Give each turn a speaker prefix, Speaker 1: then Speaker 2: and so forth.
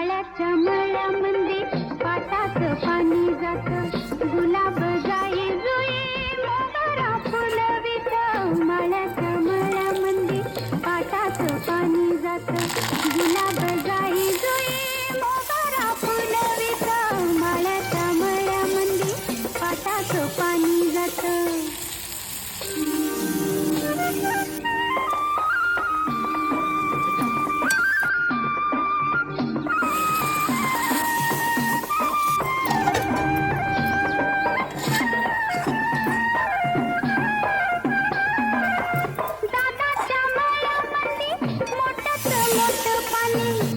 Speaker 1: काळाच्या मळ्यामध्ये पाटात पाणी जात. गुलाब जाई जुई मळ्यामध्ये पाटात पाणी जात. गुलाब जा Thank you.